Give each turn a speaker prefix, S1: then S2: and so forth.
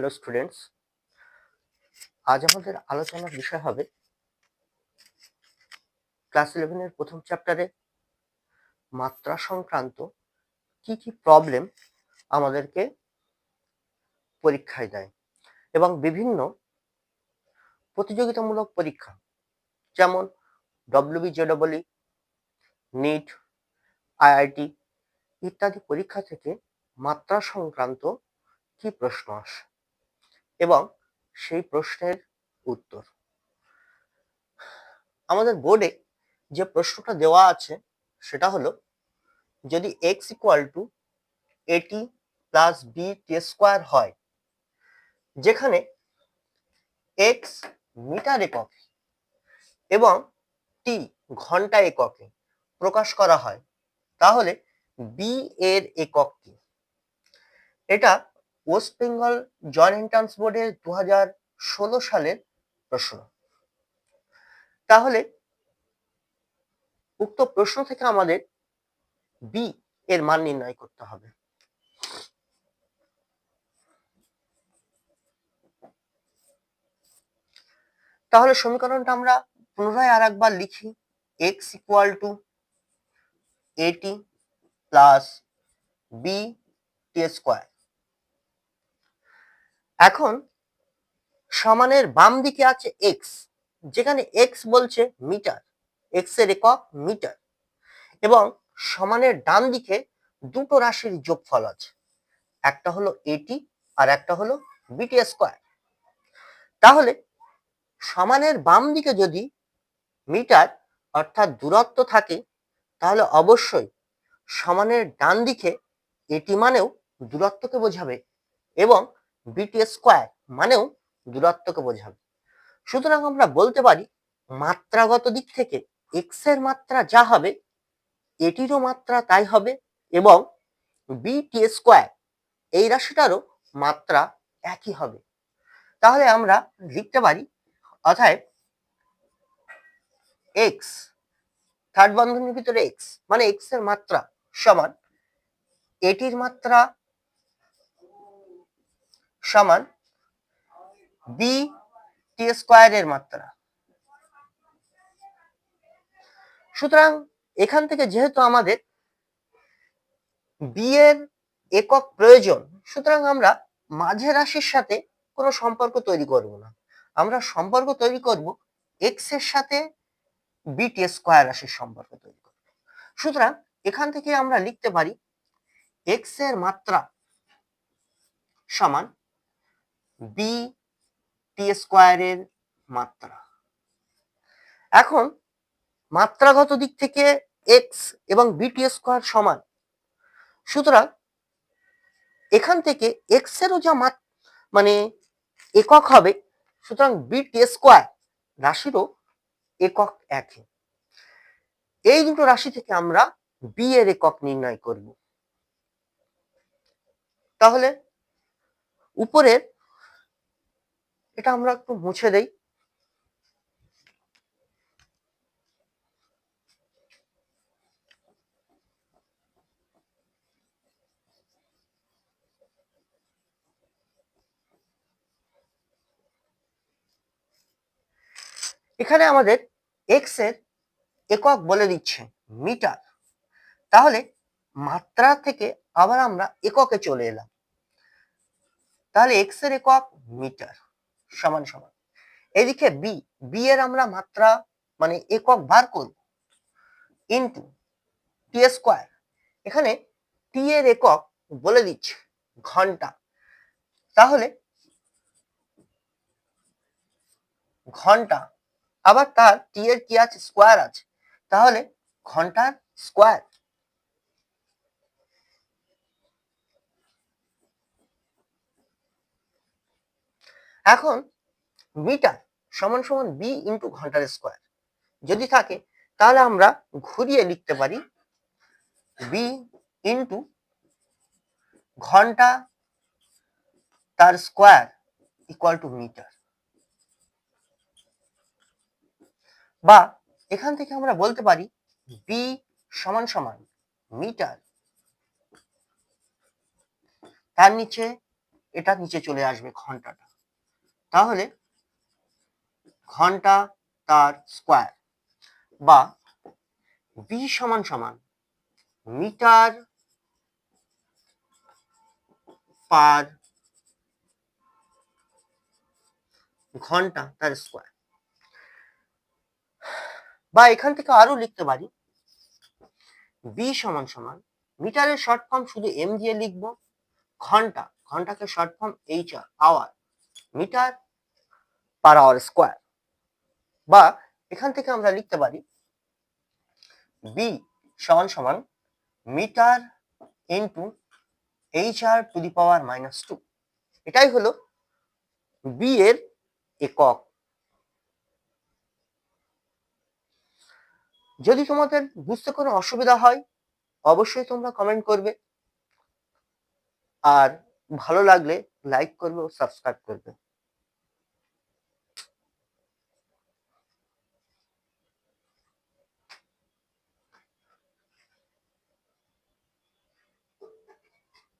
S1: Hello students আজ আমাদের আলোচনার বিষয় হবে ক্লাস ইলেভেনের প্রথম চ্যাপ্টারে মাত্রা সংক্রান্ত কি কি প্রবলেম আমাদেরকে পরীক্ষায় দেয় এবং বিভিন্ন প্রতিযোগিতামূলক পরীক্ষা, যেমন ডব্লিউবিজেডব্লিউ নিট আইআইটি ইত্যাদি পরীক্ষা থেকে মাত্রা সংক্রান্ত কি প্রশ্ন আসে। এবং সেই প্রশ্নের উত্তর। আমাদের বোর্ডে যে প্রশ্নটা দেওয়া আছে, সেটা হলো, যদি X equal to a t plus b t square হয়, যেখানে এক্স মিটার এককে এবং টি ঘণ্টা এককে প্রকাশ করা হয়, তাহলে বি এর একক। কি এটা ওয়েস্ট বেঙ্গল জয়েন্ট এন্ট্রান্স বোর্ডের দু সালের প্রশ্ন। তাহলে উক্ত প্রশ্ন থেকে আমাদের বি এর মান নির্ণয় করতে হবে। তাহলে সমীকরণটা আমরা পুনরায় আর একবার লিখি X equal to a t plus b t square এখন সমানের বাম দিকে আছে এক্স যেখানে এক্স বলছে মিটার এক্সের একক মিটার, এবং সমানের ডান দিকে দুটো রাশির যোগফল আছে, একটা হলো এটি আর একটা হলো বিটি স্কোয়ার তাহলে সমানের বাম দিকে যদি মিটার অর্থাৎ দূরত্ব থাকে, তাহলে অবশ্যই সমানের ডান দিকে এটি মানেও দূরত্বকে বোঝাবে, এবং বিটি স্কোয়ার মানেও দূরত্বকে বোঝাবে। সুতরাং আমরা বলতে পারি, মাত্রাগত দিক থেকে এক্সের মাত্রা যা হবে, এটিরও মাত্রা তাই হবে এবং বিটি স্কোয়ার এই রাশিটারও মাত্রা একই হবে। তাহলে আমরা লিখতে পারি অর্থাৎ এক্স থার্ড বন্ধনীর ভিতরে এক্স মানে এক্সের মাত্রা সমান, এটির মাত্রা সমান বি টি স্কোয়ারের মাত্রা। সুতরাং এখান থেকে যেহেতু আমাদের বি এর একক প্রয়োজন, সুতরাং আমরা মাঝের রাশির সাথে কোনো সম্পর্ক তৈরি করব না। আমরা সম্পর্ক তৈরি করব এক্সের সাথে বি টি স্কোয়ার রাশির সম্পর্ক তৈরি করব। সুতরাং এখান থেকে আমরা লিখতে পারি এক্সের মাত্রা সমান বি টি স্কোয়ারের মাত্রা। এখন, মাত্রাগত দিক থেকে এক্স এবং বিটি স্কোয়ার সমান। সুতরাং, এখান থেকে এক্স এরও যা মানে একক হবে, সুতরাং বিটি স্কোয়ার রাশিরও একক একই এই দুটো রাশি থেকে আমরা বি এর একক নির্ণয় করব। তাহলে, উপরের এটা আমরা একটু মুছে দেই। এখানে আমাদের এক্সের একক বলে দিচ্ছে মিটার। তাহলে মাত্রা থেকে আবার আমরা এককে চলে এলাম। তাহলে এক্সের একক মিটার। সমান সমান। এদিকে বি বি এর আমরা মাত্রা মানে একক বার করব ইন্টু টি স্কোয়ার এখানে টি এর একক বলে দিচ্ছে ঘণ্টা। তাহলে ঘণ্টা, আবার তার টি এর কি আছে? স্কোয়ার আছে। তাহলে ঘণ্টার স্কোয়ার এখন মিটার সমান সমান বি ইন্টু ঘণ্টার স্কোয়ার যদি থাকে, তাহলে আমরা ঘুরিয়ে লিখতে পারি বি ইন্টু ঘণ্টা তার স্কোয়ার ইকুয়াল টু মিটার বা এখান থেকে আমরা বলতে পারি বি সমান সমান মিটার তার নিচে, এটা নিচে চলে আসবে ঘন্টাটা। তাহলে ঘণ্টা তার স্কোয়ার বা বি সমান সমান মিটার পার ঘণ্টা তার স্কোয়ার। বা এখান থেকে আরও লিখতে পারি বি সমান সমান মিটারের শর্ট ফর্ম শুধু এম দিয়ে লিখব, ঘণ্টা, ঘন্টাকে short form H hour meter per hour square. বা এখান থেকে আমরা লিখতে পারি বি সমান সমান meter into H r to the power minus two. এটাই হলো বি এর একক। যদি তোমাদের বুঝতে কোনো অসুবিধা হয়, অবশ্যই তোমরা কমেন্ট করবে। আর ভালো লাগলে লাইক করবে ও সাবস্ক্রাইব করবে।